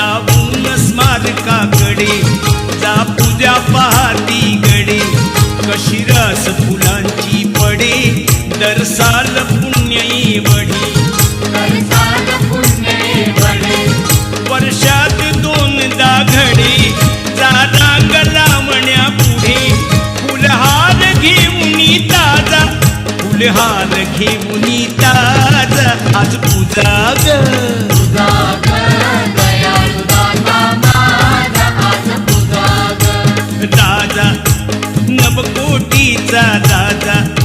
जाऊन स्मारकाकडे जा पूजा पहाती गडे कशी रस फुलांची पडे दरसाल पुण्यई बडी वर्षात दोनदा घडे जादा गलामण्या पुढे. फुलहार घेऊन ताजा फुलहार घेऊन ताजा आज पूजा ग. da da da. da